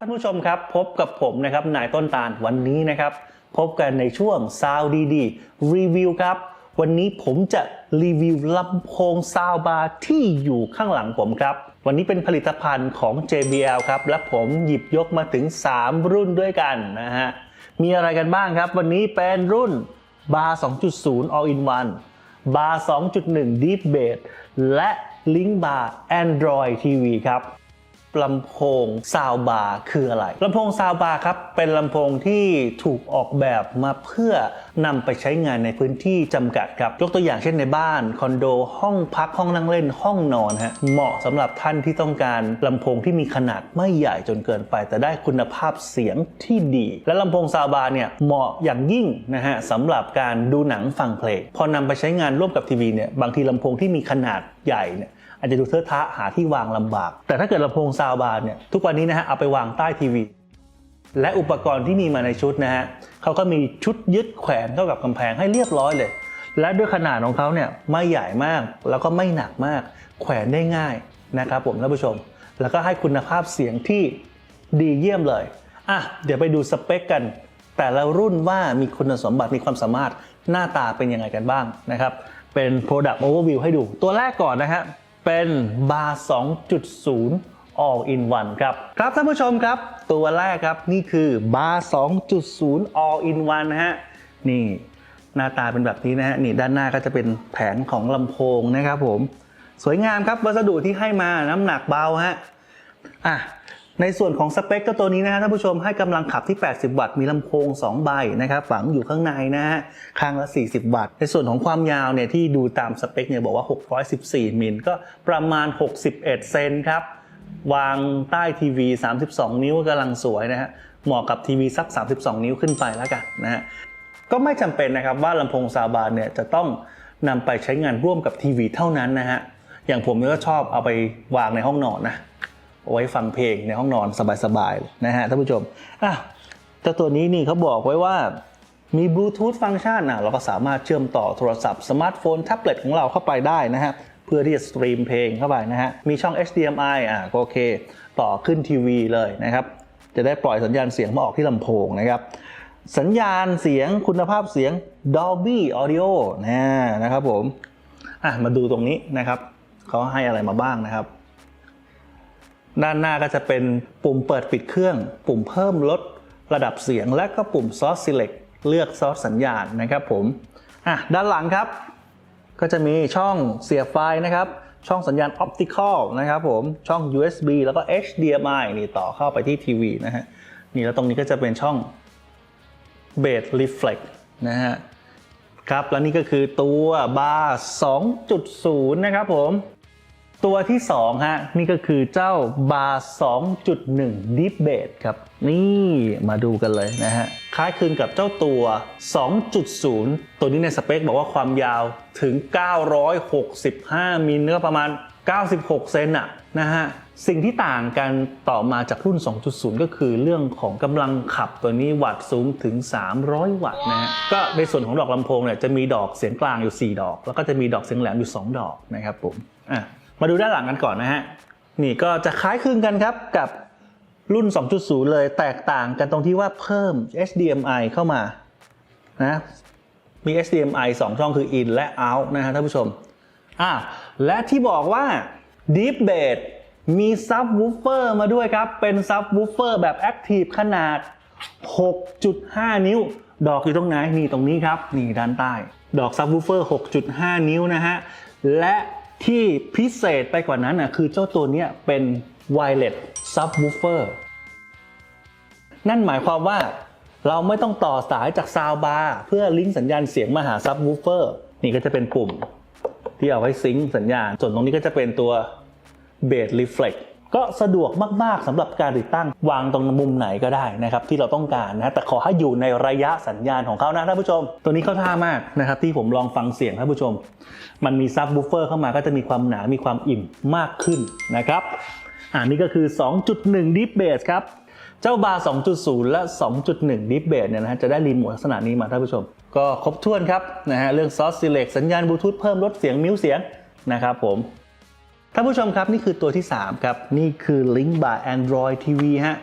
ท่านผู้ชมครับ พบกับผมนะครับนายต้นตาลวันนี้นะครับ พบกันในช่วงซาวดีดีรีวิวครับ วันนี้ผมจะรีวิวลำโพงซาวบาร์ที่อยู่ข้างหลังผมครับ วันนี้เป็นผลิตภัณฑ์ของ JBL ครับ และผมหยิบยกมาถึง 3 รุ่นด้วยกันนะฮะ มีอะไรกันบ้างครับ วันนี้เป็นรุ่นบาร์2.0 All in One บาร์2.1 Deep Bass และ Link Bar Android TV ครับ ลำโพงซาวบาร์คืออะไรลำโพงซาวบาร์ครับ เป็นลำโพงที่ถูกออกแบบมาเพื่อนำไปใช้งานในพื้นที่จำกัดครับ ยกตัวอย่างเช่นในบ้าน คอนโด ห้องพักห้องนั่งเล่นห้องนอนฮะเหมาะสำหรับท่านที่ต้องการลำโพงที่มีขนาดไม่ใหญ่จนเกินไป แต่ได้คุณภาพเสียงที่ดี และลำโพงซาวบาร์เนี่ยเหมาะอย่างยิ่งนะฮะสำหรับการดูหนังฟังเพลง พอนำไปใช้งานร่วมกับทีวีเนี่ยบางทีลำโพงที่มีขนาดใหญ่เนี่ย อาจจะดูเทอะทะหาที่วางลำบาก แต่ถ้าเกิดลำโพงซาวบาร์เนี่ยทุกวันนี้นะฮะเอาไปวางใต้ทีวี และอุปกรณ์ที่มีมาในชุดนะฮะเขาก็มีชุดยึดแขวนเข้ากับกำแพงให้เรียบร้อยเลย และด้วยขนาดของเขาเนี่ยไม่ใหญ่มากแล้วก็ไม่หนักมาก แขวนได้ง่ายนะครับผมท่านผู้ชม แล้วก็ให้คุณภาพเสียงที่ดีเยี่ยมเลยอะเดี๋ยวไปดูสเปคกัน แต่ละรุ่นว่ามีคุณสมบัติมีความสามารถหน้าตาเป็นยังไงกันบ้างนะครับเป็น Product Overview ให้ดูตัวแรกก่อนนะฮะ เป็นบาร์ 2.0 All in One ครับ ครับท่านผู้ชมครับ ตัวแรกครับนี่คือบาร์ 2.0 All in One นะฮะ นี่หน้าตาเป็นแบบนี้นะฮะ นี่ด้านหน้าก็จะเป็นแผงของลำโพงนะครับผม สวยงามครับวัสดุที่ให้มาน้ำหนักเบาฮะ อะ ในส่วนของสเปคก็ตัวนี้นะฮะท่านผู้ชมให้กำลังขับที่ 80 วัตต์ มีลำโพง 2 ใบนะครับฝังอยู่ข้างในนะฮะข้างละ 40 วัตต์ ในส่วนของความยาวเนี่ยที่ดูตามสเปคเนี่ยบอกว่า 614 มิลก็ประมาณ 61 เซนครับ วางใต้ทีวี 32 นิ้วกำลังสวยนะฮะเหมาะกับทีวีสัก 32 นิ้วขึ้นไปแล้วกันนะฮะก็ไม่จำเป็นนะครับว่าลำโพงซาบาร์เนี่ยจะต้องนำไปใช้งานร่วมกับทีวีเท่านั้นนะฮะอย่างผมเนี่ยก็ชอบเอาไปวางในห้องนอนนะ เอาไว้ฟังเพลงในห้องนอนสบายๆนะฮะท่านผู้ชมอะเจ้าตัวนี้นี่เขาบอกไว้ว่ามีบลูทูธฟังก์ชันนะเราก็สามารถเชื่อมต่อโทรศัพท์สมาร์ทโฟนแท็บเล็ตของเราเข้าไปได้นะฮะเพื่อที่จะสตรีมเพลงเข้าไปนะฮะมีช่อง HDMI อะก็โอเค ต่อขึ้นทีวีเลยนะครับ จะได้ปล่อยสัญญาณเสียงมาออกที่ลำโพงนะครับ สัญญาณเสียงคุณภาพเสียง Dolby Audio นะนะครับผมอะมาดูตรงนี้นะครับเขาให้อะไรมาบ้างนะครับ ด้านหน้าก็จะเป็นปุ่มเปิดปิดเครื่อง ปุ่มเพิ่มลดระดับเสียง และก็ปุ่ม Source Select เลือกซอสสัญญาณนะครับผมอะด้านหลังครับ ก็จะมีช่องเสียบไฟนะครับ ช่องสัญญาณ Optical นะครับผมช่อง USB แล้วก็ HDMI นี่ต่อเข้าไปที่ทีวีนะฮะนี่แล้วตรงนี้ก็จะเป็นช่อง Base Reflect นะฮะครับ แล้วนี่ก็คือตัวบาร์ 2.0 นะครับผม ตัวที่2ฮะนี่ก็คือเจ้าบาร์2.1 Deep b a s ครับ นี่มาดูกันเลยนะฮะคล้ายคลึงกับเจ้าตัว 2.0 ตัวนี้ในสเปคบอกว่าความยาวถึง 965 มิลก็ประมาณ 96 เซนอะนะฮะสิ่งที่ต่างกันต่อมาจากรุ่น 2.0 ก็คือเรื่องของกำลังขับตัวนี้วัตต์สูงถึง 300 วัตต์นะฮะ ก็ในส่วนของดอกลำโพงเนี่ยจะมีดอกเสียงกลางอยู่ 4 ดอก แล้วก็จะมีดอกเสียงแหลมอยู่ 2 ดอกนะครับผม อะ มาดูด้านหลังกันก่อนนะฮะ นี่ก็จะคล้ายคลึงกันครับกับรุ่น 2.0 เลยแตกต่างกันตรงที่ว่าเพิ่ม HDMI เข้ามานะมี HDMI 2 ช่องคือ in และ out นะฮะท่านผู้ชมอ่าและที่บอกว่า Deep Bass มี Subwoofer มาด้วยครับ เป็น Subwoofer แบบ Active ขนาด 6.5 นิ้ว ดอกอยู่ตรงไหนนี่ตรงนี้ครับ นี่ด้านใต้ ดอก Subwoofer 6.5 นิ้วนะฮะ และ ที่พิเศษไปกว่านั้นนะคือเจ้าตัวนี้เป็น Wireless Subwoofer นั่นหมายความว่าเราไม่ต้องต่อสายจากซาวบาร์เพื่อลิงก์สัญญาณเสียงมาหาซับวูเฟอร์นี่ก็จะเป็นปุ่มที่เอาไว้ซิงค์สัญญาณ ส่วนตรงนี้ก็จะเป็นตัวเบสรีเฟล็ก ก็สะดวกมาก ๆสำหรับการติดตั้งวางตรงมุมไหนก็ได้นะครับที่เราต้องการนะแต่ขอให้อยู่ในระยะสัญญาณของเขานะท่านผู้ชม ตัวนี้เข้าท่ามากนะครับที่ผมลองฟังเสียงท่านผู้ชม มันมีซับบูฟเฟอร์เข้ามาก็จะมีความหนามีความอิ่มมากขึ้นนะครับอ่านี่ก็คือ 2.1 Deep Bass ครับ เจ้าบาร์ 2.0 และ 2.1 Deep Bass เนี่ยนะฮะจะได้รีโมทลักษณะนี้มาท่านผู้ชม ก็ครบถ้วนครับนะฮะเรื่อง Source Select สัญญาณบลูทูธเพิ่มลดเสียงมิวเสียงนะครับผม ท่านผู้ชมครับนี่คือตัวที่ 3 ครับ นี่คือ Link Bar Android TV ฮะ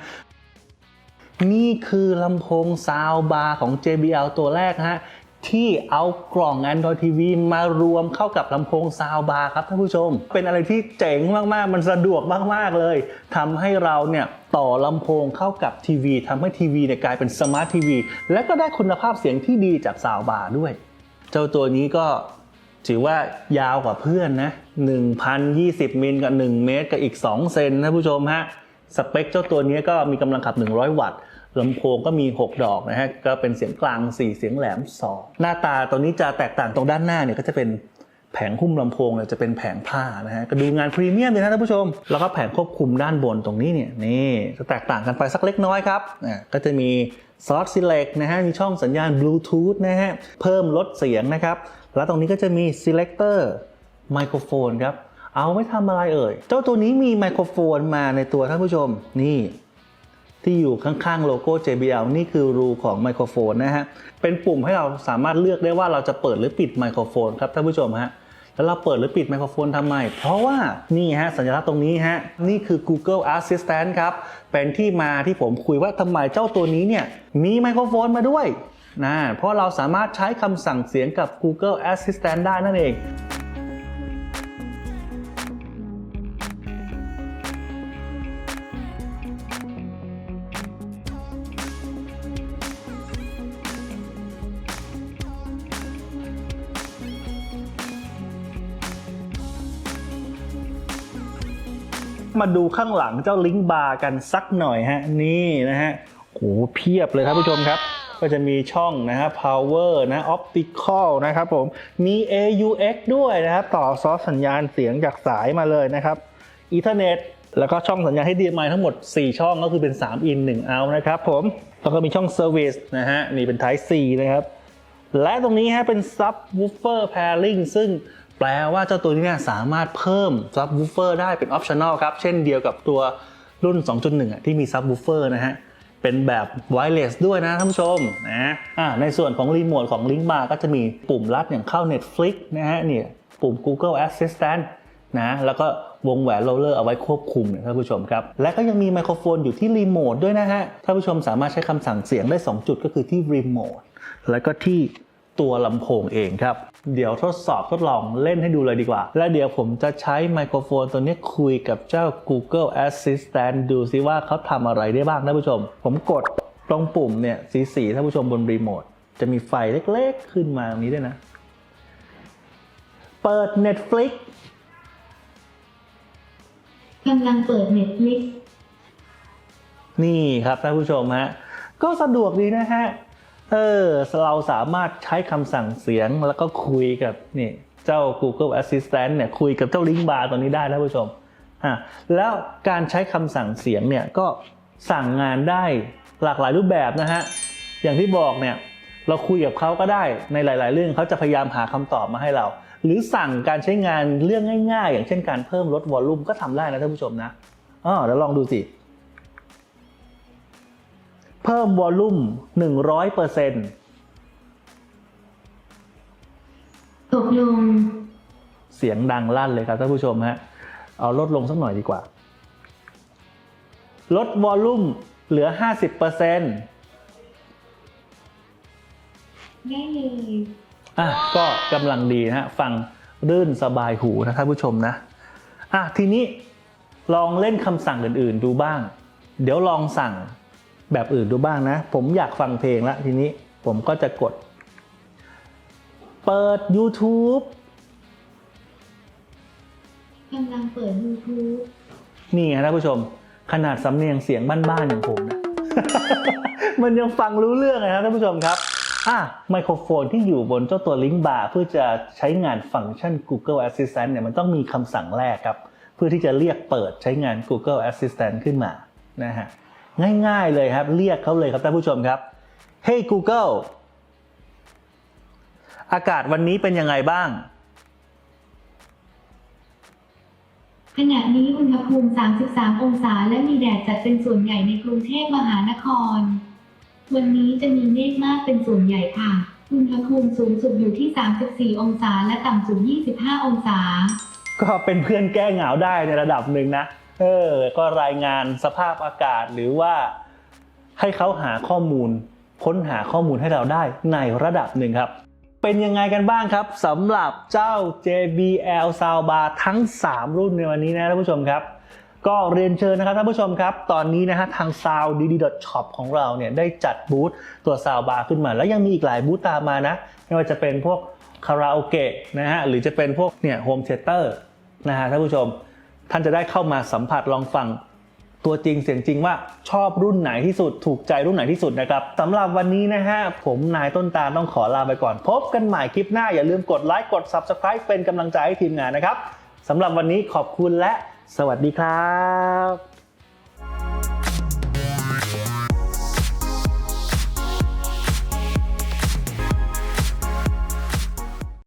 นี่คือลำโพงซาวบาร์ของ JBL ตัวแรกฮะที่เอากล่อง Android TV มารวมเข้ากับลำโพงซาวบาร์ครับท่านผู้ชม เป็นอะไรที่เจ๋งมากๆ มันสะดวกมากๆเลยทำให้เราเนี่ยต่อลำโพงเข้ากับทีวีทำให้ทีวีเนี่ยกลายเป็นสมาร์ททีวีและก็ได้คุณภาพเสียงที่ดีจากซาวบาร์ด้วย เจ้าตัวนี้ก็ ถือว่ายาวกว่าเพื่อนนะ 1,020 มิลกับ 1 เมตรกับอีก 2 เซนนะผู้ชมฮะ สเปคเจ้าตัวนี้ก็มีกำลังขับ 100 วัตต์ลำโพงก็มี 6 ดอกนะฮะ ก็เป็นเสียงกลาง 4 เสียงแหลม 2 หน้าตาตัวนี้จะแตกต่างตรงด้านหน้าเนี่ยก็จะเป็น แผงหุ้มลำโพงเนี่ยจะเป็นแผงผ้านะฮะก็ดูงานพรีเมียมเลยนะท่านผู้ชม แล้วก็แผงควบคุมด้านบนตรงนี้เนี่ยนี่จะแตกต่างกันไปสักเล็กน้อยครับอ่าก็จะมีซอสซิเล็กนะฮะมีช่องสัญญาณบลูทูธนะฮะเพิ่มลดเสียงนะครับแล้วตรงนี้ก็จะมี selector ไมโครโฟนครับเอาไว้ทำอะไรเอ่ย เจ้าตัวนี้มีไมโครโฟนมาในตัวท่านผู้ชมนี่ ที่อยู่ข้างๆโลโก้ JBL นี่คือรูของไมโครโฟนนะฮะ เป็นปุ่มให้เราสามารถเลือกได้ว่าเราจะเปิดหรือปิดไมโครโฟนครับท่านผู้ชมฮะ แล้วเราเปิดหรือปิดไมโครโฟนทำไม เพราะว่านี่ฮะสัญลักษณ์ตรงนี้ฮะ นี่คือ Google Assistant ครับ เป็นที่มาที่ผมคุยว่าทำไมเจ้าตัวนี้เนี่ยมีไมโครโฟนมาด้วยนะเพราะเราสามารถใช้คำสั่งเสียงกับ Google Assistant ได้นั่นเอง มาดูข้างหลังเจ้าลิงก์บาร์กันสักหน่อยฮะ นี่นะฮะโหเพียบเลยครับผู้ชมครับ ก็จะมีช่องนะฮะ power นะ optical นะครับผม มี AUX ด้วยนะครับต่อซอสสัญญาณเสียงจากสายมาเลยนะครับ Ethernet แล้วก็ช่องสัญญาณ HDMI ทั้งหมด 4 ช่องก็คือเป็น 3 in 1 out นะครับผม แล้วก็มีช่อง service นะฮะ นี่เป็น Type C นะครับ และตรงนี้ฮะเป็น subwoofer pairing ซึ่ง แปลว่าเจ้าตัวนี้เนี่ยสามารถเพิ่ม subwoofer ได้เป็น optional ครับ เช่นเดียวกับตัวรุ่น 2.1 ที่มี subwoofer นะฮะ เป็นแบบ wireless ด้วยนะท่านผู้ชมนะอ่าในส่วนของรีโมทของ Link Bar ก็จะมีปุ่มลัดอย่างเข้า Netflix นะฮะเนี่ยปุ่ม Google Assistant นะแล้วก็วงแหวนโรลเลอร์เอาไว้ควบคุมนะท่านผู้ชมครับ และก็ยังมีไมโครโฟนอยู่ที่รีโมทด้วยนะฮะท่านผู้ชมสามารถใช้คำสั่งเสียงได้ 2 จุดก็คือที่รีโมทแล้วก็ที่ ตัวลำโพงเองครับ เดี๋ยวทดสอบทดลองเล่นให้ดูเลยดีกว่า และเดี๋ยวผมจะใช้ไมโครโฟนตัวนี้คุยกับเจ้า Google Assistant ดูซิว่าเขาทำอะไรได้บ้างท่านผู้ชม ผมกดตรงปุ่มเนี่ยสีสีท่านผู้ชมบนรีโมทจะมีไฟเล็กๆ ขึ้นมาตรงนี้ด้วยนะ เปิด Netflix กำลังเปิดเน็ตฟลิกนี่ครับท่านผู้ชมฮะ ก็สะดวกดีนะฮะ เออเราสามารถใช้คำสั่งเสียงแล้วก็คุยกับนี่เจ้า Google Assistant เนี่ยคุยกับเจ้าลิงก์บาร์ตัวนี้ได้ท่านผู้ชมอะแล้วการใช้คำสั่งเสียงเนี่ยก็สั่งงานได้หลากหลายรูปแบบนะฮะอย่างที่บอกเนี่ยเราคุยกับเขาก็ได้ในหลาย ๆ เรื่องเขาจะพยายามหาคำตอบมาให้เรา หรือสั่งการใช้งานเรื่องง่าย ๆ อย่างเช่นการเพิ่มลดวอลลุ่มก็ทำได้นะท่านผู้ชมนะอ๋อเดี๋ยวลองดูสิ เพิ่มวอลลุ่ม 100%ตกลง เสียงดังลั่นเลยครับท่านผู้ชมฮะ เอาลดลงสักหน่อยดีกว่า ลดวอลลุ่มเหลือ 50%ได้เลยอะก็กำลังดีนะฮะ ฟังรื่นสบายหูนะท่านผู้ชมนะ อะทีนี้ลองเล่นคำสั่งอื่นๆดูบ้าง เดี๋ยวลองสั่ง แบบอื่นดูบ้างนะ ผมอยากฟังเพลงแล้วทีนี้ผมก็จะกด เปิด YouTube กำลังเปิด YouTube นี่ไงท่านผู้ชม ขนาดสำเนียงเสียงบ้านๆอย่างผมนะ มันยังฟังรู้เรื่องเลยนะท่านผู้ชมครับอะไมโครโฟนที่อยู่บนเจ้าตัวลิงก์บาร์เพื่อจะใช้งานฟังก์ชัน Google Assistant เนี่ยมันต้องมีคำสั่งแรกครับ เพื่อที่จะเรียกเปิดใช้งาน Google Assistant ขึ้นมานะฮะ ง่ายๆเลยครับ เรียกเขาเลยครับท่านผู้ชมครับ Hey Google อากาศวันนี้เป็นยังไงบ้าง ขณะนี้อุณหภูมิ 33 องศาและมีแดดจัดเป็นส่วนใหญ่ในกรุงเทพมหานคร วันนี้จะมีเมฆมากเป็นส่วนใหญ่ค่ะ อุณหภูมิสูงสุดอยู่ที่ 34 องศาและต่ำสุด 25 องศา ก็เป็นเพื่อนแก้เหงาได้ในระดับหนึ่งนะ เออก็รายงานสภาพอากาศหรือว่าให้เขาหาข้อมูล ค้นหาข้อมูลให้เราได้ในระดับหนึ่งครับ เป็นยังไงกันบ้างครับสำหรับเจ้า JBL Soundbar ทั้ง 3 รุ่นในวันนี้นะท่านผู้ชมครับ ก็เรียนเชิญนะครับท่านผู้ชมครับ ตอนนี้นะฮะทาง sound.dd.shop ของเราเนี่ยได้จัดบูธตัว Soundbar ขึ้นมา แล้วยังมีอีกหลายบูธตามมานะ ไม่ว่าจะเป็นพวกคาราโอเกะนะฮะหรือจะเป็นพวกเนี่ยโฮมเทเตอร์นะฮะท่านผู้ชม ท่านจะได้เข้ามาสัมผัสลองฟังตัวจริงเสียงจริงว่าชอบรุ่นไหนที่สุดถูกใจรุ่นไหนที่สุดนะครับสำหรับวันนี้นะฮะผมนายต้นตาลต้องขอลาไปก่อน พบกันใหม่คลิปหน้าอย่าลืมกดไลค์กด Subscribe เป็นกำลังใจให้ทีมงานนะครับสำหรับวันนี้ขอบคุณและสวัสดีครับ